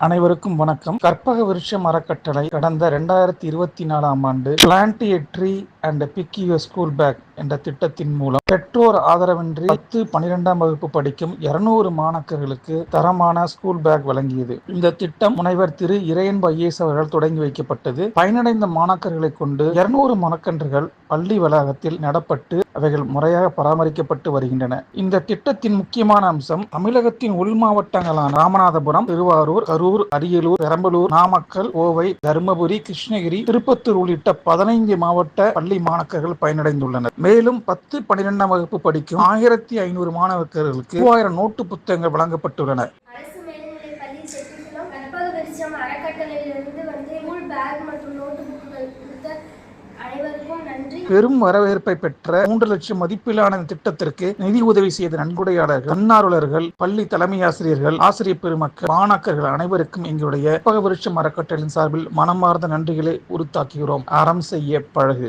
அனைவருக்கும் வணக்கம். கற்பக விருட்சம் அறக்கட்டளை கடந்த ரெண்டாயிரத்தி இருபத்தி நாலாம் ஆண்டு plant a tree and pick your school bag என்ற திட்டத்தின் மூலம் பெற்றோர் ஆதரவின்றி பத்து பனிரெண்டாம் வகுப்பு படிக்கும் இருநூறு மாணக்கர்களுக்கு தரமான ஸ்கூல் பேக் வழங்கியது. இந்த திட்டம் முனைவர் திரு இறையன்பு ஐஏஎஸ் அவர்கள் தொடங்கி வைக்கப்பட்டது. பயனடைந்த மாணாக்கர்களை கொண்டு இருநூறு மரக்கன்றுகள் பள்ளி வளாகத்தில் நடப்பட்டு அவைகள் முறையாக பராமரிக்கப்பட்டு வருகின்றன. இந்த திட்டத்தின் முக்கியமான அம்சம் தமிழகத்தின் உள் மாவட்டங்களான ராமநாதபுரம் திருவாரூர் கரூர் அரியலூர் பெரம்பலூர் நாமக்கல் கோவை தருமபுரி கிருஷ்ணகிரி திருப்பத்தூர் உள்ளிட்ட பதினைந்து மாவட்ட பள்ளி மாணக்கர்கள் பயனடைந்துள்ளனர். மேலும் பத்து பன்னிரெண்டாம் வகுப்பு படிக்கும் ஆயிரத்தி ஐநூறு மாணவர்களுக்கு மூவாயிரம் நோட்டு புத்தகங்கள் வழங்கப்பட்டுள்ளன. பள்ளி பெரும் வரவேற்பை பெற்ற மூன்று லட்சம் மதிப்பிலான திட்டத்திற்கு நிதி உதவி செய்த நன்கொடையாளர்கள் தன்னார்வலர்கள் பள்ளி தலைமை ஆசிரியர்கள் ஆசிரியர் பெருமக்கள் மாணாக்கர்கள் அனைவருக்கும் எங்களுடைய கற்பக விருட்சம் அறக்கட்டளையின் சார்பில் மனமார்ந்த நன்றிகளை உறுத்தாக்குகிறோம் அறம் செய்ய பழகு.